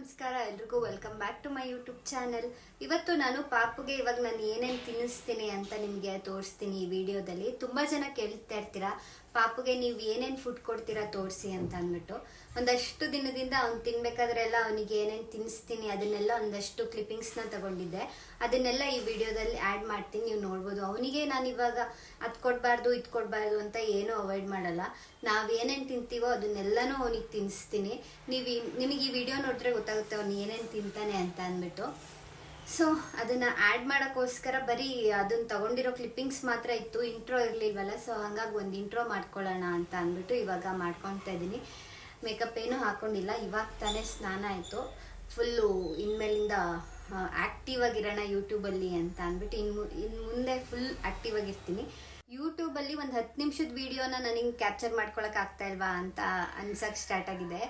ನಮಸ್ಕಾರ, ಎಲ್ರಿಗೂ welcome back to my YouTube channel ಇವತ್ತು ನಾನು ಪಾಪುಗೆ ಇವಾಗ ನಾನು ಏನೇನು ತಿನ್ನಿಸ್ತೀನಿ ಅಂತ ನಿಮಗೆ ತೋರಿಸ್ತೀನಿ ಈ ವಿಡಿಯೋದಲ್ಲಿ ತುಂಬ ಜನ ಕೇಳ್ತಾ ಇರ್ತೀರಾ ಪಾಪುಗೆ ನೀವು ಏನೇನು ಫುಡ್ ಕೊಡ್ತೀರಾ ತೋರಿಸಿ ಅಂತ ಅಂದ್ಬಿಟ್ಟು ಒಂದಷ್ಟು ದಿನದಿಂದ ಅವ್ನು ತಿನ್ಬೇಕಾದ್ರೆಲ್ಲ ಅವನಿಗೆ ಏನೇನು ತಿನ್ನಿಸ್ತೀನಿ ಅದನ್ನೆಲ್ಲ ಒಂದಷ್ಟು ಕ್ಲಿಪ್ಪಿಂಗ್ಸ್ನ ತಗೊಂಡಿದ್ದೆ. ಅದನ್ನೆಲ್ಲ ಈ ವಿಡಿಯೋದಲ್ಲಿ ಆ್ಯಡ್ ಮಾಡ್ತೀನಿ, ನೀವು ನೋಡ್ಬೋದು. ಅವನಿಗೆ ನಾನು ಇವಾಗ ಅದು ಕೊಡಬಾರ್ದು, ಇದು ಕೊಡಬಾರ್ದು ಅಂತ ಏನೂ ಅವಾಯ್ಡ್ ಮಾಡಲ್ಲ. ನಾವು ಏನೇನು ತಿಂತೀವೋ ಅದನ್ನೆಲ್ಲನೂ ಅವನಿಗೆ ತಿನ್ನಿಸ್ತೀನಿ ನೀವು ನಿಮಗೆ ಈ ವಿಡಿಯೋ ನೋಡಿದ್ರೆ ಗೊತ್ತಾಗುತ್ತೆ ಅವ್ನು ಏನೇನು ತಿಂತಾನೆ ಅಂತ ಅಂದ್ಬಿಟ್ಟು. ಸೊ ಅದನ್ನ ಆ್ಯಡ್ ಮಾಡೋಕ್ಕೋಸ್ಕರ ಬರೀ ಅದನ್ನ ತಗೊಂಡಿರೋ ಕ್ಲಿಪ್ಪಿಂಗ್ಸ್ ಮಾತ್ರ ಇತ್ತು. ಇಂಟ್ರೋ ಇರಲಿಲ್ವಲ್ಲ ಸೊ ಹಾಗಾಗಿ ಒಂದು ಇಂಟ್ರೋ ಮಾಡ್ಕೊಳ್ಳೋಣ ಅಂತ ಅಂದ್ಬಿಟ್ಟು ಇವಾಗ ಮಾಡ್ಕೊತಾ ಇದ್ದೀನಿ. ಮೇಕಪ್ ಏನೂ ಹಾಕೊಂಡಿಲ್ಲ. ಇವಾಗ ತಾನೇ ಸ್ನಾನ ಆಯಿತು. ಫುಲ್ಲು ಇನ್ಮೇಲಿಂದ ಆ್ಯಕ್ಟಿವ್ ಆಗಿರೋಣ ಯೂಟ್ಯೂಬಲ್ಲಿ ಅಂತ ಅಂದ್ಬಿಟ್ಟು ಇನ್ನು ಇನ್ನು ಮುಂದೆ ಫುಲ್ ಆ್ಯಕ್ಟಿವ್ ಆಗಿರ್ತೀನಿ. ಯೂಟ್ಯೂಬಲ್ಲಿ ಒಂದು ಹತ್ತು ನಿಮಿಷದ ವಿಡಿಯೋನ ನನಗೆ ಕ್ಯಾಪ್ಚರ್ ಮಾಡ್ಕೊಳಕ್ ಆಗ್ತಾ ಇಲ್ವಾ ಅಂತ ಅನ್ಸಕ್ಕೆ ಸ್ಟಾರ್ಟ್ ಆಗಿದೆ.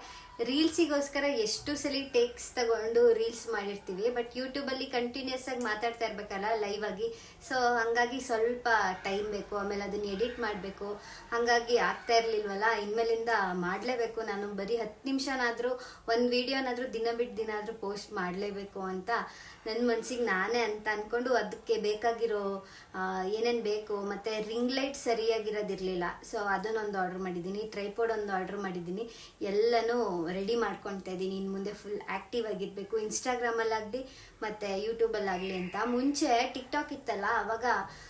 ರೀಲ್ಸಿಗೋಸ್ಕರ ಎಷ್ಟು ಸಲ ಟೇಕ್ಸ್ ತಗೊಂಡು ರೀಲ್ಸ್ ಮಾಡಿರ್ತೀವಿ, ಬಟ್ ಯೂಟ್ಯೂಬಲ್ಲಿ ಕಂಟಿನ್ಯೂಸ್ ಆಗಿ ಮಾತಾಡ್ತಾ ಇರ್ಬೇಕಲ್ಲ ಲೈವ್ ಆಗಿ. ಸೊ ಹಂಗಾಗಿ ಸ್ವಲ್ಪ ಟೈಮ್ ಬೇಕು, ಆಮೇಲೆ ಅದನ್ನ ಎಡಿಟ್ ಮಾಡಬೇಕು. ಹಂಗಾಗಿ ಆಗ್ತಾ ಇರಲಿಲ್ವಲ್ಲ, ಇನ್ಮೇಲಿಂದ ಮಾಡಲೇಬೇಕು. ನಾನು ಬರೀ ಹತ್ತು ನಿಮಿಷನಾದರೂ, ಒಂದು ವಿಡಿಯೋನಾದರೂ ದಿನ ಬಿಟ್ಟು ದಿನ ಆದರೂ ಪೋಸ್ಟ್ ಮಾಡಲೇಬೇಕು ಅಂತ ನನ್ನ ಮನಸ್ಸಿಗೆ ನಾನೇ ಅಂತ ಅಂದ್ಕೊಂಡು ಅದಕ್ಕೆ ಬೇಕಾಗಿರೋ ಏನೇನು ಬೇಕು, ಮತ್ತು ರಿಂಗ್ ಲೈಟ್ ಸರಿಯಾಗಿರೋದಿರಲಿಲ್ಲ. ಸೊ ಅದನ್ನೊಂದು ಆರ್ಡ್ರ್ ಮಾಡಿದ್ದೀನಿ, ಟ್ರೈಪೋಡ್ ಒಂದು ಆರ್ಡ್ರ್ ಮಾಡಿದ್ದೀನಿ. ಎಲ್ಲನೂ ರೆಡಿ ಮಾಡ್ಕೊತಾ ಇದ್ದೀನಿ. ಇನ್ನು ಮುಂದೆ ಫುಲ್ ಆ್ಯಕ್ಟಿವ್ ಆಗಿರಬೇಕು. ಇನ್ಸ್ಟಾಗ್ರಾಮಲ್ಲಾಗಲಿ ಮತ್ತು ಯೂಟ್ಯೂಬಲ್ಲಾಗಲಿ ಅಂತ. ಮುಂಚೆ ಟಿಕ್ಟಾಕ್ ಇತ್ತಲ್ಲ ಅವಾಗ ಆ,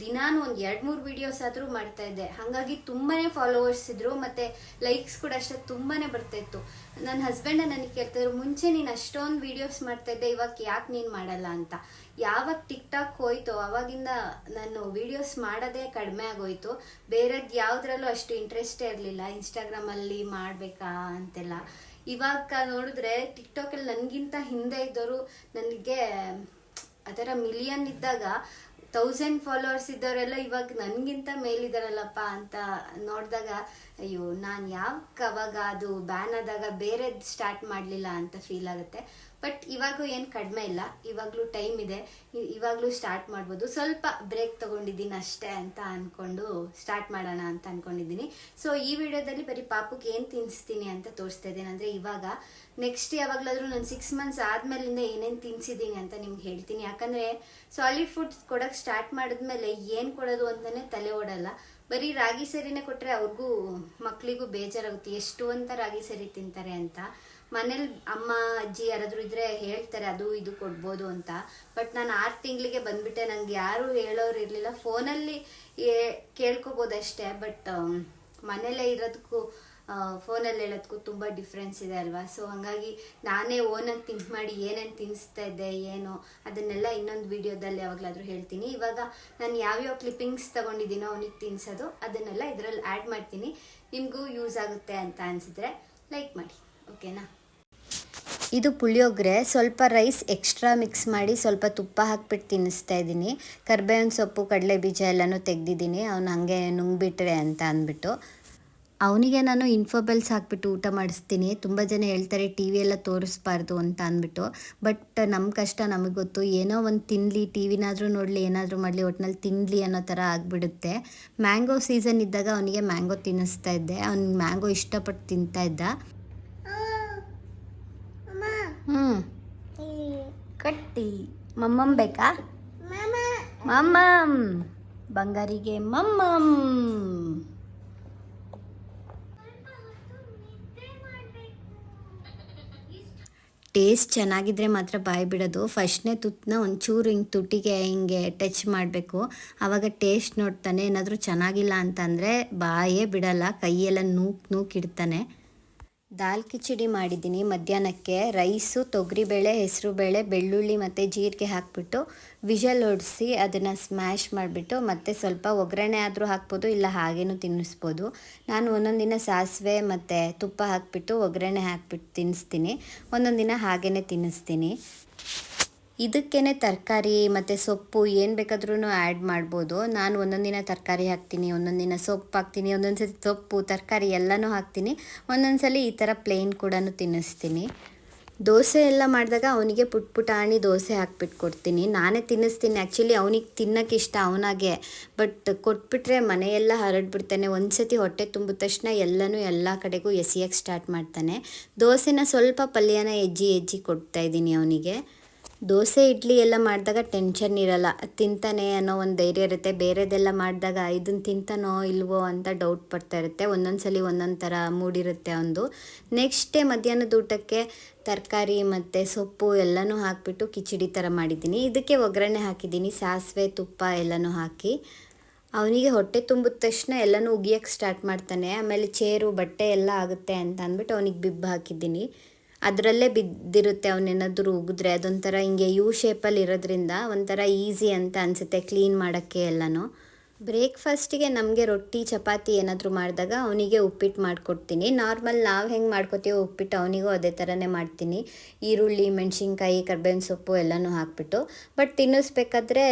ದಿನಾನು ಒಂದು ಎರಡು ಮೂರು ವಿಡಿಯೋಸ್ ಆದರೂ ಮಾಡ್ತಾ ಇದ್ದೆ. ಹಾಗಾಗಿ ತುಂಬಾ ಫಾಲೋವರ್ಸ್ ಇದ್ರು, ಮತ್ತು ಲೈಕ್ಸ್ ಕೂಡ ಅಷ್ಟೇ ತುಂಬಾ ಬರ್ತಾ ಇತ್ತು. ನನ್ನ ಹಸ್ಬೆಂಡ ನನಗೆ ಕೇಳ್ತಾಯಿದ್ರು ಮುಂಚೆ ನೀನು ಅಷ್ಟೊಂದು ವಿಡಿಯೋಸ್ ಮಾಡ್ತಾ ಇದ್ದೆ, ಇವಾಗ ಯಾಕೆ ನೀನು ಮಾಡಲ್ಲ ಅಂತ? ಯಾವಾಗ ಟಿಕ್ ಟಾಕ್ ಹೋಯ್ತೋ, ಅವಾಗಿಂದ ನಾನು ವಿಡಿಯೋಸ್ ಮಾಡೋದೇ ಕಡಿಮೆ ಆಗೋಯ್ತು. ಬೇರೆದು ಯಾವುದ್ರಲ್ಲೂ ಅಷ್ಟು ಇಂಟ್ರೆಸ್ಟೇ ಇರಲಿಲ್ಲ. ಇನ್ಸ್ಟಾಗ್ರಾಮಲ್ಲಿ ಮಾಡಬೇಕಾ ಅಂತೆಲ್ಲ. ಇವಾಗ ನೋಡಿದ್ರೆ ಟಿಕ್ಟಾಕಲ್ಲಿ ನನಗಿಂತ ಹಿಂದೆ ಇದ್ದವರು ನನಗೆ ಅದರ ಮಿಲಿಯನ್ ಇದ್ದಾಗ ತೌಸಂಡ್ ಫಾಲೋವರ್ಸ್ ಇದ್ದವರೆಲ್ಲ ಇವಾಗ ನನಗಿಂತ ಮೇಲಿದಾರಲ್ಲಪ್ಪ ಅಂತ ನೋಡಿದಾಗ ಅಯ್ಯೋ, ನಾನು ಯಾಕೆ ಅವಾಗ ಅದು ಬ್ಯಾನ್ ಆದಾಗ ಬೇರೆದು ಸ್ಟಾರ್ಟ್ ಮಾಡಲಿಲ್ಲ ಅಂತ ಫೀಲ್ ಆಗುತ್ತೆ. ಬಟ್ ಇವಾಗೂ ಏನು ಕಡಿಮೆ ಇಲ್ಲ. ಇವಾಗಲೂ ಟೈಮ್ ಇದೆ. ಇವಾಗಲೂ ಸ್ಟಾರ್ಟ್ ಮಾಡ್ಬೋದು. ಸ್ವಲ್ಪ ಬ್ರೇಕ್ ತಗೊಂಡಿದ್ದೀನಿ ಅಷ್ಟೇ ಅಂತ ಅಂದ್ಕೊಂಡು ಸ್ಟಾರ್ಟ್ ಮಾಡೋಣ ಅಂತ ಅಂದ್ಕೊಂಡಿದ್ದೀನಿ ಸೊ ಈ ವಿಡಿಯೋದಲ್ಲಿ ಬರೀ ಪಾಪುಗೆ ಏನು ತಿನ್ನಿಸ್ತೀನಿ ಅಂತ ತೋರಿಸ್ತಾ ಇದ್ದೀನಿ. ಅಂದರೆ ಇವಾಗ ನೆಕ್ಸ್ಟ್ ಯಾವಾಗಲಾದರೂ ನಾನು ಸಿಕ್ಸ್ ಮಂತ್ಸ್ ಆದಮೇಲಿಂದ ಏನೇನು ತಿನ್ಸಿದ್ದೀನಿ ಅಂತ ನಿಮ್ಗೆ ಹೇಳ್ತೀನಿ. ಯಾಕಂದರೆ ಸಾಲಿಡ್ ಫುಡ್ಸ್ ಕೊಡೋಕ್ಕೆ ಸ್ಟಾರ್ಟ್ ಮಾಡಿದ್ಮೇಲೆ ಏನು ಕೊಡೋದು ಅಂತಲೇ ತಲೆ ಓಡಲ್ಲ. ಬರೀ ರಾಗಿ ಸರಿನೇ ಕೊಟ್ಟರೆ ಅವ್ರಿಗೂ ಮಕ್ಕಳಿಗೂ ಬೇಜಾರಾಗುತ್ತೆ. ಎಷ್ಟು ಅಂತ ರಾಗಿ ಸರಿ ತಿಂತಾರೆ ಅಂತ. ಮನೇಲಿ ಅಮ್ಮ, ಅಜ್ಜಿ ಯಾರಾದರೂ ಇದ್ರೆ ಹೇಳ್ತಾರೆ, ಅದು ಇದು ಕೊಡ್ಬೋದು ಅಂತ. ಬಟ್ ನಾನು ಆರು ತಿಂಗಳಿಗೆ ಬಂದ್ಬಿಟ್ಟೆ. ನಂಗೆ ಯಾರೂ ಹೇಳೋರು ಇರಲಿಲ್ಲ. ಫೋನಲ್ಲಿ ಕೇಳ್ಕೊಬೋದಷ್ಟೇ. ಬಟ್, ಮನೇಲೇ ಇರೋದಕ್ಕೂ ಫೋನಲ್ಲಿ ಹೇಳೋದಕ್ಕೂ ತುಂಬ ಡಿಫ್ರೆನ್ಸ್ ಇದೆ ಅಲ್ವಾ? ಸೊ ಹಾಗಾಗಿ ನಾನೇ ಓನಾಗಿ ಥಿಂಕ್ ಮಾಡಿ ಏನೇನು ತಿನ್ನಿಸ್ತಾ ಇದ್ದೆ, ಏನು ಅದನ್ನೆಲ್ಲ ಇನ್ನೊಂದು ವಿಡಿಯೋದಲ್ಲಿ ಯಾವಾಗಲಾದರೂ ಹೇಳ್ತೀನಿ. ಇವಾಗ ನಾನು ಯಾವ್ಯಾವ ಕ್ಲಿಪ್ಪಿಂಗ್ಸ್ ತಗೊಂಡಿದ್ದೀನೋ ಅವನಿಗೆ ತಿನ್ಸೋದು, ಅದನ್ನೆಲ್ಲ ಇದರಲ್ಲಿ ಆ್ಯಡ್ ಮಾಡ್ತೀನಿ. ನಿಮಗೂ ಯೂಸ್ ಆಗುತ್ತೆ ಅಂತ ಅನಿಸಿದ್ರೆ ಲೈಕ್ ಮಾಡಿ ಓಕೆನಾ ಇದು ಪುಳಿಯೋಗರೆ, ಸ್ವಲ್ಪ ರೈಸ್ ಎಕ್ಸ್ಟ್ರಾ ಮಿಕ್ಸ್ ಮಾಡಿ ಸ್ವಲ್ಪ ತುಪ್ಪ ಹಾಕ್ಬಿಟ್ಟು ತಿನ್ನಿಸ್ತಾ ಇದ್ದೀನಿ. ಕರ್ಬೇವಿನ ಸೊಪ್ಪು ಕಡಲೆ ಬೀಜ ಎಲ್ಲನೂ ತೆಗ್ದಿದ್ದೀನಿ, ಅವ್ನು ಹಂಗೆ ನುಂಗ್ಬಿಟ್ರೆ ಅಂತ ಅಂದ್ಬಿಟ್ಟು. ಅವನಿಗೆ ನಾನು ಇನ್ಫೋಬೆಲ್ಸ್ ಹಾಕ್ಬಿಟ್ಟು ಊಟ ಮಾಡಿಸ್ತೀನಿ. ತುಂಬ ಜನ ಹೇಳ್ತಾರೆ ಟಿ ವಿ ಎಲ್ಲ ತೋರಿಸ್ಬಾರ್ದು ಅಂತ ಅಂದ್ಬಿಟ್ಟು. ಬಟ್ ನಮ್ಮ ಕಷ್ಟ ನಮಗೆ ಗೊತ್ತು. ಏನೋ ಒಂದು ತಿನ್ನಲಿ ಟಿ ವಿನಾದರೂ ನೋಡಲಿ, ಏನಾದರೂ ಮಾಡಲಿ ಒಟ್ಟಿನಲ್ಲಿ ತಿನ್ನಲಿ ಅನ್ನೋ ಥರ ಆಗಿಬಿಡುತ್ತೆ. ಮ್ಯಾಂಗೋ ಸೀಸನ್ ಇದ್ದಾಗ ಅವನಿಗೆ ಮ್ಯಾಂಗೋ ತಿನ್ನಿಸ್ತಾ ಇದ್ದೆ. ಅವ್ನಿಗೆ ಮ್ಯಾಂಗೋ ಇಷ್ಟಪಟ್ಟು ತಿಂತಾ ಇದ್ದ. ಹ್ಞೂ ಕಟ್ಟಿ. ಮಮ್ಮಮ್ ಬೇಕಾ? ಮಮ್ಮಮ್. ಬಂಗಾರಿಗೆ ಮಮ್ಮಮ್. ಟೇಸ್ಟ್ ಚೆನ್ನಾಗಿದ್ದರೆ ಮಾತ್ರ ಬಾಯಿ ಬಿಡೋದು. ಫಸ್ಟ್ನೇ ತುತ್ತನ್ನ ಒಂಚೂರು ಹಿಂಗೆ ತುಟಿಗೆ ಹಿಂಗೆ ಟಚ್ ಮಾಡಬೇಕು. ಆವಾಗ ಟೇಸ್ಟ್ ನೋಡ್ತಾನೆ. ಏನಾದರೂ ಚೆನ್ನಾಗಿಲ್ಲ ಅಂತಂದರೆ ಬಾಯೇ ಬಿಡಲ್ಲ. ಕೈಯೆಲ್ಲ ನೂಕ್ ನೂಕ್ ಇಡ್ತಾನೆ. ದಾಲ್ ಕಿಚಡಿ ಮಾಡಿದ್ದೀನಿ. ಮಧ್ಯಾಹ್ನಕ್ಕೆ ರೈಸು, ತೊಗರಿಬೇಳೆ, ಹೆಸರುಬೇಳೆ, ಬೆಳ್ಳುಳ್ಳಿ ಮತ್ತು ಜೀರಿಗೆ ಹಾಕ್ಬಿಟ್ಟು ವಿಷಲ್ ಹೊಡಿಸಿ ಅದನ್ನು ಸ್ಮ್ಯಾಶ್ ಮಾಡಿಬಿಟ್ಟು ಮತ್ತು ಸ್ವಲ್ಪ ಒಗ್ಗರಣೆ ಆದರೂ ಹಾಕ್ಬೋದು, ಇಲ್ಲ ಹಾಗೇನೂ ತಿನ್ನಿಸ್ಬೋದು. ನಾನು ಒಂದೊಂದು ದಿನ ಸಾಸಿವೆ ಮತ್ತು ತುಪ್ಪ ಹಾಕ್ಬಿಟ್ಟು ಒಗ್ಗರಣೆ ಹಾಕ್ಬಿಟ್ಟು ತಿನ್ನಿಸ್ತೀನಿ. ಒಂದೊಂದು ದಿನ ಹಾಗೇ ತಿನ್ನಿಸ್ತೀನಿ. ಇದಕ್ಕೇನೆ ತರಕಾರಿ ಮತ್ತು ಸೊಪ್ಪು ಏನು ಬೇಕಾದ್ರೂ ಆ್ಯಡ್ ಮಾಡ್ಬೋದು. ನಾನು ಒಂದೊಂದು ದಿನ ತರಕಾರಿ ಹಾಕ್ತೀನಿ, ಒಂದೊಂದು ದಿನ ಸೊಪ್ಪು ಹಾಕ್ತೀನಿ, ಒಂದೊಂದು ಸತಿ ಸೊಪ್ಪು, ತರಕಾರಿ ಎಲ್ಲನೂ ಹಾಕ್ತೀನಿ. ಒಂದೊಂದು ಸಲ ಈ ಥರ ಪ್ಲೇನ್ ಕೂಡ ತಿನ್ನಿಸ್ತೀನಿ. ದೋಸೆ ಎಲ್ಲ ಮಾಡಿದಾಗ ಅವನಿಗೆ ಪುಟ್ ಪುಟಾಣಿ ದೋಸೆ ಹಾಕ್ಬಿಟ್ಟು ಕೊಡ್ತೀನಿ ನಾನೇ ತಿನ್ನಿಸ್ತೀನಿ. ಆ್ಯಕ್ಚುಲಿ ಅವನಿಗೆ ತಿನ್ನೋಕೆ ಇಷ್ಟ ಅವನಾಗೆ. ಬಟ್ ಕೊಟ್ಬಿಟ್ರೆ ಮನೆಯೆಲ್ಲ ಹರಡ್ಬಿಡ್ತಾನೆ. ಒಂದು ಸತಿ ಹೊಟ್ಟೆ ತುಂಬಿದ ತಕ್ಷಣ ಎಲ್ಲನೂ ಎಲ್ಲ ಕಡೆಗೂ ಎಸಿಯಕ್ಕೆ ಸ್ಟಾರ್ಟ್ ಮಾಡ್ತಾನೆ. ದೋಸೆನ ಸ್ವಲ್ಪ ಪಲ್ಯನ ಎಜ್ಜಿ ಎಜ್ಜಿ ಕೊಡ್ತಾ ಇದ್ದೀನಿ ಅವನಿಗೆ. ದೋಸೆ, ಇಡ್ಲಿ ಎಲ್ಲ ಮಾಡಿದಾಗ ಟೆನ್ಷನ್ ಇರಲ್ಲ. ತಿಂತಾನೆ ಅನ್ನೋ ಒಂದು ಧೈರ್ಯ ಇರುತ್ತೆ. ಬೇರೆದೆಲ್ಲ ಮಾಡಿದಾಗ ಇದನ್ನು ತಿಂತಾನೋ ಇಲ್ವೋ ಅಂತ ಡೌಟ್ ಪಡ್ತಾ ಇರುತ್ತೆ. ಒಂದೊಂದು ಸಲ ಒಂದೊಂದು ಥರ ಮೂಡಿರುತ್ತೆ ಒಂದು. ನೆಕ್ಸ್ಟ್ ಡೇ ಮಧ್ಯಾಹ್ನದ ಊಟಕ್ಕೆ ತರಕಾರಿ ಮತ್ತು ಸೊಪ್ಪು ಎಲ್ಲನೂ ಹಾಕಿಬಿಟ್ಟು ಕಿಚಡಿ ಥರ ಮಾಡಿದ್ದೀನಿ. ಇದಕ್ಕೆ ಒಗ್ಗರಣೆ ಹಾಕಿದ್ದೀನಿ. ಸಾಸಿವೆ, ತುಪ್ಪ ಎಲ್ಲನೂ ಹಾಕಿ. ಅವನಿಗೆ ಹೊಟ್ಟೆ ತುಂಬಿದ ತಕ್ಷಣ ಎಲ್ಲನೂ ಉಗಿಯೋಕ್ಕೆ ಸ್ಟಾರ್ಟ್ ಮಾಡ್ತಾನೆ. ಆಮೇಲೆ ಚೇರು, ಬಟ್ಟೆ ಎಲ್ಲ ಆಗುತ್ತೆ ಅಂತ ಅಂದ್ಬಿಟ್ಟು ಅವನಿಗೆ ಬಿಬ್ಬು ಹಾಕಿದ್ದೀನಿ. ಅದರಲ್ಲೇ ಬಿದ್ದಿರುತ್ತೆ ಅವನೇನಾದರೂ ಉಗಿದ್ರೆ. ಅದೊಂಥರ ಹಿಂಗೆ ಯು ಶೇಪಲ್ಲಿ ಇರೋದ್ರಿಂದ ಒಂಥರ ಈಸಿ ಅಂತ ಅನಿಸುತ್ತೆ ಕ್ಲೀನ್ ಮಾಡೋಕ್ಕೆ ಎಲ್ಲನೂ. ಬ್ರೇಕ್ಫಾಸ್ಟಿಗೆ ನಮಗೆ ರೊಟ್ಟಿ, ಚಪಾತಿ ಏನಾದರೂ ಮಾಡಿದಾಗ ಅವನಿಗೆ ಉಪ್ಪಿಟ್ಟು ಮಾಡಿಕೊಡ್ತೀನಿ. ನಾರ್ಮಲ್ ನಾವು ಹೆಂಗೆ ಮಾಡ್ಕೊತೀವೋ ಉಪ್ಪಿಟ್ಟು ಅವನಿಗೂ ಅದೇ ಥರನೇ ಮಾಡ್ತೀನಿ. ಈರುಳ್ಳಿ, ಮೆಣಸಿನ್ಕಾಯಿ, ಕರ್ಬೇವಿನ ಸೊಪ್ಪು ಎಲ್ಲನೂ ಹಾಕ್ಬಿಟ್ಟು. ಬಟ್ ತಿನ್ನಿಸ್ಬೇಕಾದ್ರೆ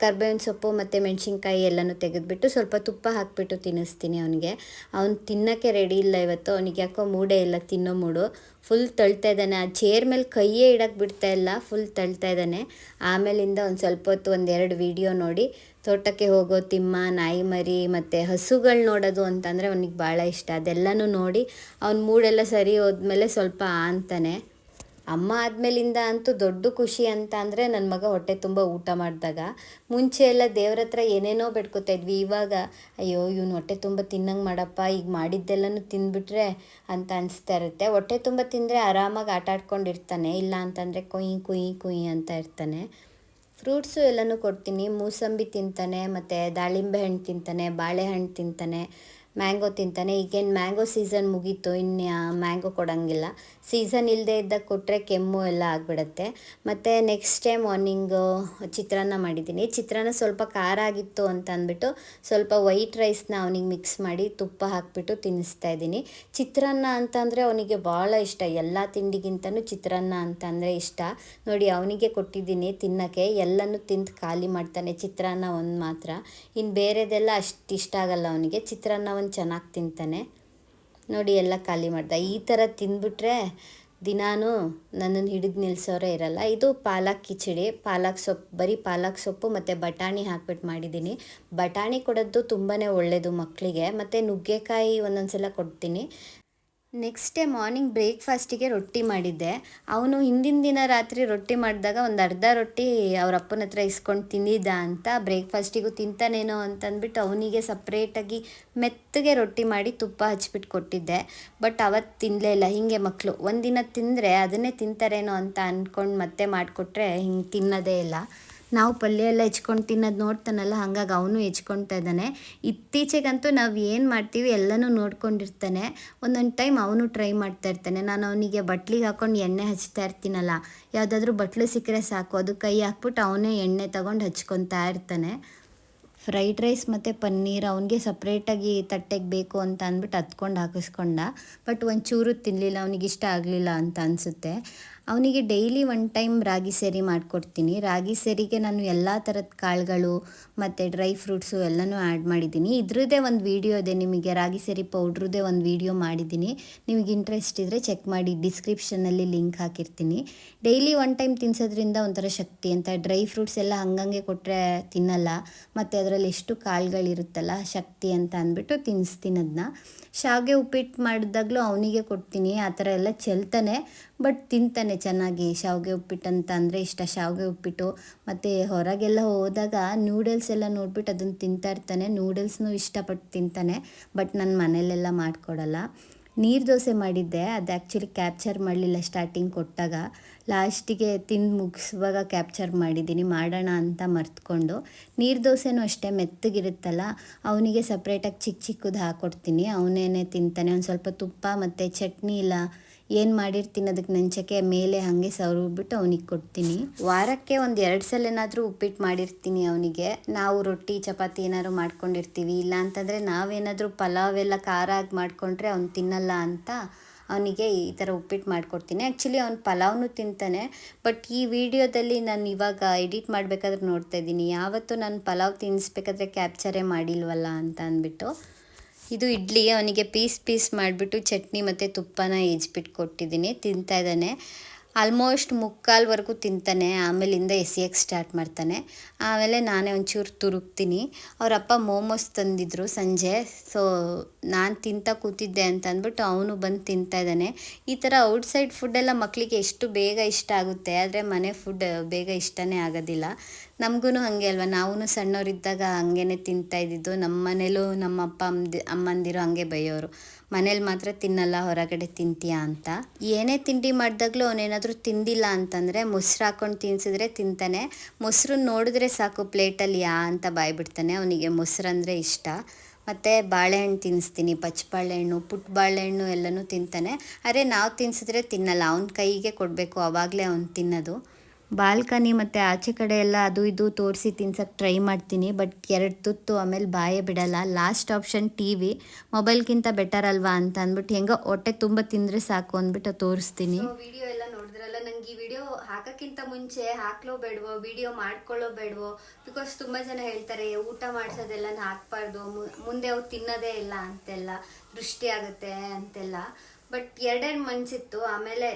ಕರ್ಬೇವಿನ ಸೊಪ್ಪು ಮತ್ತು ಮೆಣಸಿನ್ಕಾಯಿ ಎಲ್ಲನೂ ತೆಗೆದುಬಿಟ್ಟು ಸ್ವಲ್ಪ ತುಪ್ಪ ಹಾಕಿಬಿಟ್ಟು ತಿನ್ನಿಸ್ತೀನಿ ಅವನಿಗೆ. ಅವ್ನು ತಿನ್ನೋಕ್ಕೆ ರೆಡಿ ಇಲ್ಲ ಇವತ್ತು. ಅವನಿಗೆ ಯಾಕೋ ಮೂಡೆ ಇಲ್ಲ, ತಿನ್ನೋ ಮೂಡು. ಫುಲ್ ತಳ್ತಾ ಇದ್ದಾನೆ. ಆ ಚೇರ್ ಮೇಲೆ ಕೈಯೇ ಇಡಕ್ಕೆ ಬಿಡ್ತಾ ಇಲ್ಲ. ಫುಲ್ ತಳ್ತಾ ಇದ್ದಾನೆ. ಆಮೇಲಿಂದ ಒಂದು ಸ್ವಲ್ಪ ಹೊತ್ತು ಒಂದೆರಡು ವಿಡಿಯೋ ನೋಡಿ. ತೋಟಕ್ಕೆ ಹೋಗೋ ತಿಮ್ಮ, ನಾಯಿ ಮರಿ ಮತ್ತು ಹಸುಗಳು ನೋಡೋದು ಅಂತಂದರೆ ಅವನಿಗೆ ಭಾಳ ಇಷ್ಟ. ಅದೆಲ್ಲನೂ ನೋಡಿ ಅವ್ನ ಮೂಡೆಲ್ಲ ಸರಿ ಹೋದ್ಮೇಲೆ ಸ್ವಲ್ಪ ಅಂತಾನೆ. ಅಮ್ಮ ಆದ್ಮೇಲಿಂದ ಅಂತೂ ದೊಡ್ಡ ಖುಷಿ ಅಂತ ಅಂದರೆ ನನ್ನ ಮಗ ಹೊಟ್ಟೆ ತುಂಬ ಊಟ ಮಾಡಿದಾಗ. ಮುಂಚೆ ಎಲ್ಲ ದೇವ್ರ ಹತ್ರ ಏನೇನೋ ಬೇಡ್ಕೊತಾ ಇದ್ವಿ. ಇವಾಗ, ಅಯ್ಯೋ, ಇವನು ಹೊಟ್ಟೆ ತುಂಬ ತಿನ್ನಂಗೆ ಮಾಡಪ್ಪ, ಈಗ ಮಾಡಿದ್ದೆಲ್ಲನೂ ತಿಂದ್ಬಿಟ್ರೆ ಅಂತ ಅನಿಸ್ತಾ ಇರುತ್ತೆ. ಹೊಟ್ಟೆ ತುಂಬ ತಿಂದರೆ ಆರಾಮಾಗಿ ಆಟ ಆಡ್ಕೊಂಡಿರ್ತಾನೆ. ಇಲ್ಲ ಅಂತಂದರೆ ಕುಯ್ ಕುಯ್ ಕುಯ್ ಅಂತ ಇರ್ತಾನೆ. ಫ್ರೂಟ್ಸು ಎಲ್ಲನೂ ಕೊಡ್ತೀನಿ. ಮೂಸಂಬಿ ತಿಂತಾನೆ, ಮತ್ತು ದಾಳಿಂಬೆ ಹಣ್ಣು ತಿಂತಾನೆ, ಬಾಳೆಹಣ್ಣು ತಿಂತಾನೆ. ಮ್ಯಾಂಗೋ ತಿಂತಾನೆ. ಈಗೇನು ಮ್ಯಾಂಗೋ ಸೀಸನ್ ಮುಗೀತು, ಇನ್ನು ಮ್ಯಾಂಗೋ ಕೊಡೋಂಗಿಲ್ಲ. ಸೀಸನ್ ಇಲ್ಲದೆ ಇದ್ದಾಗ ಕೊಟ್ಟರೆ ಕೆಮ್ಮು ಎಲ್ಲ ಆಗಿಬಿಡತ್ತೆ. ಮತ್ತು ನೆಕ್ಸ್ಟ್ ಡೇ ಮಾರ್ನಿಂಗು ಚಿತ್ರಾನ್ನ ಮಾಡಿದ್ದೀನಿ. ಚಿತ್ರಾನ್ನ ಸ್ವಲ್ಪ ಖಾರ ಆಗಿತ್ತು ಅಂತ ಅಂದ್ಬಿಟ್ಟು ಸ್ವಲ್ಪ ವೈಟ್ ರೈಸ್ನ ಅವನಿಗೆ ಮಿಕ್ಸ್ ಮಾಡಿ ತುಪ್ಪ ಹಾಕಿಬಿಟ್ಟು ತಿನ್ನಿಸ್ತಾ ಇದ್ದೀನಿ. ಚಿತ್ರಾನ್ನ ಅಂತಂದರೆ ಅವನಿಗೆ ಭಾಳ ಇಷ್ಟ. ಎಲ್ಲ ತಿಂಡಿಗಿಂತನೂ ಚಿತ್ರಾನ್ನ ಅಂತಂದರೆ ಇಷ್ಟ. ನೋಡಿ, ಅವನಿಗೆ ಕೊಟ್ಟಿದ್ದೀನಿ ತಿನ್ನೋಕ್ಕೆ. ಎಲ್ಲನೂ ತಿಂದು ಖಾಲಿ ಮಾಡ್ತಾನೆ ಚಿತ್ರಾನ್ನ ಒಂದು ಮಾತ್ರ. ಇನ್ನು ಬೇರೆದೆಲ್ಲ ಅಷ್ಟು ಇಷ್ಟ ಆಗಲ್ಲ ಅವನಿಗೆ. ಚಿತ್ರಾನ್ನ ಒಂದು ಚೆನ್ನಾಗಿ ತಿಂತಾನೆ. ನೋಡಿ ಎಲ್ಲ ಖಾಲಿ ಮಾಡ್ದೆ. ಈ ಥರ ತಿಂದ್ಬಿಟ್ರೆ ದಿನಾನು ನನ್ನನ್ನು ಹಿಡಿದು ನಿಲ್ಲಿಸೋರೇ ಇರಲ್ಲ. ಇದು ಪಾಲಕ್ ಕಿಚಡಿ, ಪಾಲಕ್ ಸೊಪ್ಪು ಬರೀ ಪಾಲಕ್ ಸೊಪ್ಪು ಮತ್ತು ಬಟಾಣಿ ಹಾಕ್ಬಿಟ್ಟು ಮಾಡಿದ್ದೀನಿ. ಬಟಾಣಿ ಕೊಡೋದು ತುಂಬಾ ಒಳ್ಳೆಯದು ಮಕ್ಕಳಿಗೆ ಮತ್ತು ನುಗ್ಗೆಕಾಯಿ ಒಂದೊಂದು ಸಲ ಕೊಡ್ತೀನಿ. ನೆಕ್ಸ್ಟ್ ಡೇ ಮಾರ್ನಿಂಗ್ ಬ್ರೇಕ್ಫಾಸ್ಟಿಗೆ ರೊಟ್ಟಿ ಮಾಡಿದ್ದೆ. ಅವನು ಹಿಂದಿನ ದಿನ ರಾತ್ರಿ ರೊಟ್ಟಿ ಮಾಡಿದಾಗ ಒಂದು ಅರ್ಧ ರೊಟ್ಟಿ ಅವ್ರ ಅಪ್ಪನ ಹತ್ರ ಇಸ್ಕೊಂಡು ತಿಂದಿದ್ದ ಅಂತ ಬ್ರೇಕ್ಫಾಸ್ಟಿಗೂ ತಿಂತಾನೇನೋ ಅಂತಂದ್ಬಿಟ್ಟು ಅವನಿಗೆ ಸಪ್ರೇಟಾಗಿ ಮೆತ್ತಗೆ ರೊಟ್ಟಿ ಮಾಡಿ ತುಪ್ಪ ಹಚ್ಬಿಟ್ಟು ಕೊಟ್ಟಿದ್ದೆ. ಬಟ್ ಅವತ್ತು ತಿನ್ನಲೇ ಇಲ್ಲ, ಹೀಗೆ ಮಕ್ಕಳು ಒಂದಿನ ತಿಂದರೆ ಅದನ್ನೇ ತಿಂತಾರೇನೋ ಅಂತ ಅಂದ್ಕೊಂಡು ಮತ್ತೆ ಮಾಡಿಕೊಟ್ರೆ ಹಿಂಗೆ ತಿನ್ನೋದೇ ಇಲ್ಲ. ನಾವು ಪಲ್ಯ ಎಲ್ಲ ಹೆಚ್ಕೊಂಡು ತಿನ್ನೋದು ನೋಡ್ತಾನಲ್ಲ, ಹಾಗಾಗಿ ಅವನು ಹೆಚ್ಕೊಳ್ತಾ ಇದ್ದಾನೆ. ಇತ್ತೀಚೆಗಂತೂ ನಾವು ಏನು ಮಾಡ್ತೀವಿ, ಎಲ್ಲನೂ ನೋಡ್ಕೊಂಡಿರ್ತಾನೆ. ಒಂದೊಂದು ಟೈಮ್ ಅವನು ಟ್ರೈ ಮಾಡ್ತಾ ಇರ್ತಾನೆ. ನಾನು ಅವನಿಗೆ ಬಟ್ಲಿಗೆ ಹಾಕೊಂಡು ಎಣ್ಣೆ ಹಚ್ತಾ ಇರ್ತೀನಲ್ಲ, ಯಾವುದಾದ್ರೂ ಬಟ್ಲು ಸಿಕ್ಕರೆ ಸಾಕು, ಅದು ಕೈ ಹಾಕ್ಬಿಟ್ಟು ಅವನೇ ಎಣ್ಣೆ ತಗೊಂಡು ಹಚ್ಕೊತಾ ಇರ್ತಾನೆ. ಫ್ರೈಡ್ ರೈಸ್ ಮತ್ತು ಪನ್ನೀರ್ ಅವನಿಗೆ ಸಪ್ರೇಟಾಗಿ ತಟ್ಟೆಗೆ ಬೇಕು ಅಂತ ಅಂದ್ಬಿಟ್ಟು ಹತ್ಕೊಂಡು ಹಾಕಿಸ್ಕೊಂಡ. ಬಟ್ ಒಂಚೂರು ತಿನ್ನಲಿಲ್ಲ ಅವನಿಗೆ ಇಷ್ಟ ಆಗಲಿಲ್ಲ ಅಂತ ಅನಿಸುತ್ತೆ. ಅವನಿಗೆ ಡೈಲಿ ಒನ್ ಟೈಮ್ ರಾಗಿ ಸೇರಿ ಮಾಡಿಕೊಡ್ತೀನಿ. ರಾಗಿ ಸೇರಿಗೆ ನಾನು ಎಲ್ಲ ಥರದ ಕಾಳುಗಳು ಮತ್ತು ಡ್ರೈ ಫ್ರೂಟ್ಸು ಎಲ್ಲನೂ ಆ್ಯಡ್ ಮಾಡಿದ್ದೀನಿ. ಇದ್ರದ್ದೇ ಒಂದು ವೀಡಿಯೋ ಇದೆ ನಿಮಗೆ, ರಾಗಿ ಸೇರಿ ಪೌಡ್ರದ್ದೇ ಒಂದು ವೀಡಿಯೋ ಮಾಡಿದ್ದೀನಿ. ನಿಮಗೆ ಇಂಟ್ರೆಸ್ಟ್ ಇದ್ದರೆ ಚೆಕ್ ಮಾಡಿ ಡಿಸ್ಕ್ರಿಪ್ಷನಲ್ಲಿ ಲಿಂಕ್ ಹಾಕಿರ್ತೀನಿ. ಡೈಲಿ ಒನ್ ಟೈಮ್ ತಿನ್ಸೋದ್ರಿಂದ ಒಂಥರ ಶಕ್ತಿ ಅಂತ. ಡ್ರೈ ಫ್ರೂಟ್ಸ್ ಎಲ್ಲ ಹಂಗಂಗೆ ಕೊಟ್ಟರೆ ತಿನ್ನಲ್ಲ, ಮತ್ತು ಅದರಲ್ಲಿ ಎಷ್ಟು ಕಾಳುಗಳಿರುತ್ತಲ್ಲ, ಶಕ್ತಿ ಅಂತ ಅಂದ್ಬಿಟ್ಟು ತಿನ್ನಿಸ್ತೀನಿ ಅದನ್ನ ಶಾವಿಗೆ ಉಪ್ಪಿಟ್ಟು ಮಾಡಿದಾಗಲೂ ಅವನಿಗೆ ಕೊಡ್ತೀನಿ. ಆ ಥರ ಎಲ್ಲ ಚೆಲ್ತಾನೆ ಬಟ್ ತಿಂತಾನೆ ಚೆನ್ನಾಗಿ ಶಾವಿಗೆ ಉಪ್ಪಿಟ್ಟು ಅಂತ ಅಂದರೆ ಇಷ್ಟ. ಶಾವಿಗೆ ಉಪ್ಪಿಟ್ಟು ಮತ್ತು ಹೊರಗೆಲ್ಲ ಹೋದಾಗ ನೂಡಲ್ಸ್ ಎಲ್ಲ ನೋಡ್ಬಿಟ್ಟು ಅದನ್ನು ತಿಂತಾ ಇರ್ತಾನೆ. ನೂಡಲ್ಸ್ನೂ ಇಷ್ಟಪಟ್ಟು ತಿಂತಾನೆ, ಬಟ್ ನನ್ನ ಮನೇಲೆಲ್ಲ ಮಾಡಿಕೊಡಲ್ಲ. ನೀರು ದೋಸೆ ಮಾಡಿದ್ದೆ, ಅದು ಆ್ಯಕ್ಚುಲಿ ಕ್ಯಾಪ್ಚರ್ ಮಾಡಲಿಲ್ಲ ಸ್ಟಾರ್ಟಿಂಗ್ ಕೊಟ್ಟಾಗ. ಲಾಸ್ಟಿಗೆ ತಿಂದು ಮುಗಿಸುವಾಗ ಕ್ಯಾಪ್ಚರ್ ಮಾಡಿದ್ದೀನಿ ಮಾಡೋಣ ಅಂತ ಮರ್ತ್ಕೊಂಡು. ನೀರು ದೋಸೆನೂ ಅಷ್ಟೇ ಮೆತ್ತಗಿರುತ್ತಲ್ಲ, ಅವನಿಗೆ ಸಪ್ರೇಟಾಗಿ ಚಿಕ್ಕ ಚಿಕ್ಕದು ಹಾಕ್ಕೊಡ್ತೀನಿ ಅವನೇನೇ ತಿಂತಾನೆ. ಒಂದು ಸ್ವಲ್ಪ ತುಪ್ಪ ಮತ್ತು ಚಟ್ನಿ ಇಲ್ಲ ಏನು ಮಾಡಿರ್ತೀನಿ ಅದಕ್ಕೆ ನೆಂಚಕ್ಕೆ ಮೇಲೆ ಹಾಗೆ ಸವ್ರುಬಿಟ್ಟು ಅವನಿಗೆ ಕೊಡ್ತೀನಿ. ವಾರಕ್ಕೆ ಒಂದು ಎರಡು ಸಲ ಏನಾದರೂ ಉಪ್ಪಿಟ್ಟು ಮಾಡಿರ್ತೀನಿ ಅವನಿಗೆ. ನಾವು ರೊಟ್ಟಿ, ಚಪಾತಿ ಏನಾದ್ರು ಮಾಡ್ಕೊಂಡಿರ್ತೀವಿ. ಇಲ್ಲ ಅಂತಂದರೆ ನಾವೇನಾದರೂ ಪಲಾವ್ ಎಲ್ಲ ಖಾರ ಆಗಿ ಮಾಡಿಕೊಂಡ್ರೆ ಅವ್ನು ತಿನ್ನಲ್ಲ ಅಂತ ಅವನಿಗೆ ಈ ಥರ ಉಪ್ಪಿಟ್ಟು ಮಾಡಿಕೊಡ್ತೀನಿ. ಆ್ಯಕ್ಚುಲಿ ಅವ್ನು ಪಲಾವ್ನು ತಿಂತಾನೆ ಬಟ್ ಈ ವಿಡಿಯೋದಲ್ಲಿ ನಾನು ಇವಾಗ ಎಡಿಟ್ ಮಾಡಬೇಕಾದ್ರೆ ನೋಡ್ತಾ ಇದ್ದೀನಿ. ಯಾವತ್ತೂ ನಾನು ಪಲಾವ್ ತಿನ್ನಿಸ್ಬೇಕಾದ್ರೆ ಕ್ಯಾಪ್ಚರೇ ಮಾಡಿಲ್ವಲ್ಲ ಅಂತ ಅಂದ್ಬಿಟ್ಟು. ಇದು ಇಡ್ಲಿ ಅವನಿಗೆ ಪೀಸ್ ಪೀಸ್ ಮಾಡಿಬಿಟ್ಟು ಚಟ್ನಿ ಮತ್ತು ತುಪ್ಪನ ಈಜ್ಬಿಟ್ಟು ಕೊಟ್ಟಿದ್ದೀನಿ ತಿಂತಾ ಇದ್ದಾನೆ. ಆಲ್ಮೋಸ್ಟ್ ಮುಕ್ಕಾಲ್ವರೆಗೂ ತಿಂತಾನೆ, ಆಮೇಲಿಂದ ಎಸಿಯಕ್ಕೆ ಸ್ಟಾರ್ಟ್ ಮಾಡ್ತಾನೆ. ಆಮೇಲೆ ನಾನೇ ಒಂಚೂರು ತುರುಕ್ತೀನಿ. ಅವರಪ್ಪ ಮೋಮೋಸ್ ತಂದಿದ್ರು ಸಂಜೆ ಸೊ ನಾನು ತಿಂತಾ ಕೂತಿದ್ದೆ ಅಂತ ಅಂದ್ಬಿಟ್ಟು ಅವನು ಬಂದು ತಿಂತಾ ಇದ್ದಾನೆ. ಈ ಥರ ಔಟ್ಸೈಡ್ ಫುಡ್ಡೆಲ್ಲ ಮಕ್ಕಳಿಗೆ ಎಷ್ಟು ಬೇಗ ಇಷ್ಟ ಆಗುತ್ತೆ, ಆದರೆ ಮನೆ ಫುಡ್ ಬೇಗ ಇಷ್ಟನೇ ಆಗೋದಿಲ್ಲ. ನಮಗೂ ಹಾಗೆ ಅಲ್ವಾ ನಾವೂ ಸಣ್ಣವರಿದ್ದಾಗ ಹಂಗೇನೆ ತಿಂತಾ ಇದ್ದಿದ್ದು ನಮ್ಮ ಮನೇಲೂ ನಮ್ಮ ಅಪ್ಪ ಅಮ್ಮದಿ, ಅಮ್ಮಂದಿರು ಹಂಗೆ ಬೈಯೋರು. ಮನೇಲಿ ಮಾತ್ರ ತಿನ್ನಲ್ಲ, ಹೊರಗಡೆ ತಿಂತೀಯಾ ಅಂತ. ಏನೇ ತಿಂಡಿ ಮಾಡಿದಾಗಲೂ ಅವನೇನಾದರೂ ತಿಂದಿಲ್ಲ ಅಂತಂದರೆ ಮೊಸರು ಹಾಕ್ಕೊಂಡು ತಿನ್ಸಿದ್ರೆ ತಿಂತಾನೆ. ಮೊಸರು ನೋಡಿದ್ರೆ ಸಾಕು ಪ್ಲೇಟಲ್ಲಿ ಯಾ ಅಂತ ಬಾಯ್ಬಿಡ್ತಾನೆ, ಅವನಿಗೆ ಮೊಸರು ಅಂದರೆ ಇಷ್ಟ. ಮತ್ತು ಬಾಳೆಹಣ್ಣು ತಿನ್ನಿಸ್ತೀನಿ ಪಚ್ಚ ಬಾಳೆಹಣ್ಣು ಪುಟ್ಟ ಬಾಳೆಹಣ್ಣು ಎಲ್ಲನೂ ತಿಂತಾನೆ. ಅರೆ ನಾವು ತಿನ್ಸಿದ್ರೆ ತಿನ್ನಲ್ಲ, ಅವನ ಕೈಗೆ ಕೊಡಬೇಕು, ಅವಾಗಲೇ ಅವ್ನು ತಿನ್ನೋದು. ಬಾಲ್ಕನಿ ಮತ್ತು ಆಚೆ ಕಡೆ ಎಲ್ಲ ಅದು ಇದು ತೋರಿಸಿ ತಿನ್ಸಕ್ಕೆ ಟ್ರೈ ಮಾಡ್ತೀನಿ ಬಟ್ ಎರಡು ತುತ್ತು ಆಮೇಲೆ ಬಾಯೇ ಬಿಡಲ್ಲ. ಲಾಸ್ಟ್ ಆಪ್ಷನ್ ಟಿ ವಿ ಮೊಬೈಲ್ಗಿಂತ ಬೆಟರ್ ಅಲ್ವಾ ಅಂತ ಅಂದ್ಬಿಟ್ಟು ಹೆಂಗೋ ಹೊಟ್ಟೆ ತುಂಬ ತಿಂದರೆ ಸಾಕು ಅಂದ್ಬಿಟ್ಟು ತೋರಿಸ್ತೀನಿ. ವಿಡಿಯೋ ಎಲ್ಲ ನೋಡಿದ್ರಲ್ಲ ನನಗೆ ಈ ವಿಡಿಯೋ ಹಾಕೋಕ್ಕಿಂತ ಮುಂಚೆ ಹಾಕ್ಲೋ ಬೇಡವೋ ವಿಡಿಯೋ ಮಾಡ್ಕೊಳ್ಳೋ ಬೇಡವೋ? ಬಿಕಾಸ್ ತುಂಬ ಜನ ಹೇಳ್ತಾರೆ ಊಟ ಮಾಡಿಸೋದೆಲ್ಲ ಹಾಕ್ಬಾರ್ದು ಮುಂದೆ ಅವ್ರು ತಿನ್ನೋದೇ ಇಲ್ಲ ಅಂತೆಲ್ಲ, ದೃಷ್ಟಿ ಆಗುತ್ತೆ ಅಂತೆಲ್ಲ. ಬಟ್ ಎರಡೆರಡು ಮನ್ಸಿತ್ತು ಆಮೇಲೆ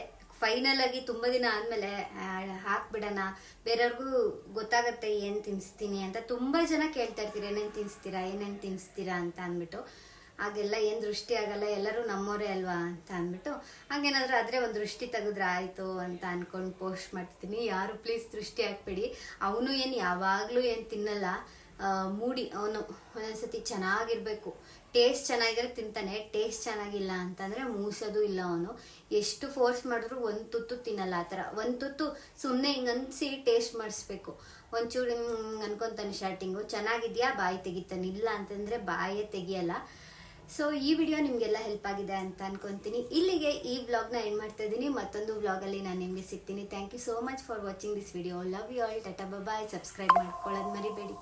ಫೈನಲ್ ಆಗಿ ತುಂಬ ದಿನ ಆದಮೇಲೆ ಹಾಕ್ಬಿಡೋಣ. ಬೇರೆಯವ್ರಿಗೂ ಗೊತ್ತಾಗತ್ತೆ ಏನು ತಿನ್ನಿಸ್ತೀನಿ ಅಂತ. ತುಂಬ ಜನ ಕೇಳ್ತಾ ಇರ್ತೀರ, ಏನೇನು ತಿನ್ನಿಸ್ತೀರಾ ಏನೇನು ತಿನ್ನಿಸ್ತೀರಾ ಅಂತ ಅಂದ್ಬಿಟ್ಟು. ಹಾಗೆಲ್ಲ ಏನು ದೃಷ್ಟಿ ಆಗಲ್ಲ, ಎಲ್ಲರೂ ನಮ್ಮೋರೇ ಅಲ್ವಾ ಅಂತ ಅಂದ್ಬಿಟ್ಟು. ಹಾಗೇನಾದ್ರೂ ಆದ್ರೆ ಒಂದು ದೃಷ್ಟಿ ತೆಗೆದ್ರೆ ಆಯ್ತು ಅಂತ ಅಂದ್ಕೊಂಡು ಪೋಸ್ಟ್ ಮಾಡ್ತೀನಿ ಯಾರು ಪ್ಲೀಸ್ ದೃಷ್ಟಿ ಹಾಕ್ಬೇಡಿ. ಅವನು ಏನು ಯಾವಾಗಲೂ ಏನು ತಿನ್ನಲ್ಲ. ಮೂಡಿ, ಅವನು ಒಂದೊಂದ್ಸತಿ ಚೆನ್ನಾಗಿರ್ಬೇಕು. ಟೇಸ್ಟ್ ಚೆನ್ನಾಗಿದ್ರೆ ತಿಂತಾನೆ ಟೇಸ್ಟ್ ಚೆನ್ನಾಗಿಲ್ಲ ಅಂತಂದರೆ ಮೂಸೋದು ಇಲ್ಲ ಅವನು. ಎಷ್ಟು ಫೋರ್ಸ್ ಮಾಡಿದ್ರು ಒಂದು ತುತ್ತು ತಿನ್ನಲ್ಲ ಆ ಥರ. ಒಂದು ತುತ್ತು ಸುಮ್ಮನೆ ಹಿಂಗನ್ಸಿ ಟೇಸ್ಟ್ ಮಾಡಿಸ್ಬೇಕು. ಒಂಚೂರು ಹಿಂಗೆ ಅನ್ಕೊತಾನೆ ಸ್ಟಾರ್ಟಿಂಗು ಚೆನ್ನಾಗಿದ್ಯಾ? ಬಾಯಿ ತೆಗಿತಾನೆ. ಇಲ್ಲ ಅಂತಂದರೆ ಬಾಯೇ ತೆಗಿಯಲ್ಲ. ಸೊ ಈ ವಿಡಿಯೋ ನಿಮಗೆಲ್ಲ ಹೆಲ್ಪ್ ಆಗಿದೆ ಅಂತ ಅನ್ಕೊತೀನಿ. ಇಲ್ಲಿಗೆ ಈ ವ್ಲಾಗ್ನ ಎಂಡ್ ಮಾಡ್ತಾ ಇದ್ದೀನಿ. ಮತ್ತೊಂದು ವ್ಲಾಗಲ್ಲಿ ನಾನು ನಿಮಗೆ ಸಿಗ್ತೀನಿ. Thank you so much for watching this video love you all tata bye subscribe ಮಾಡ್ಕೊಳ್ಳೋದು ಮರಿಬೇಡಿ.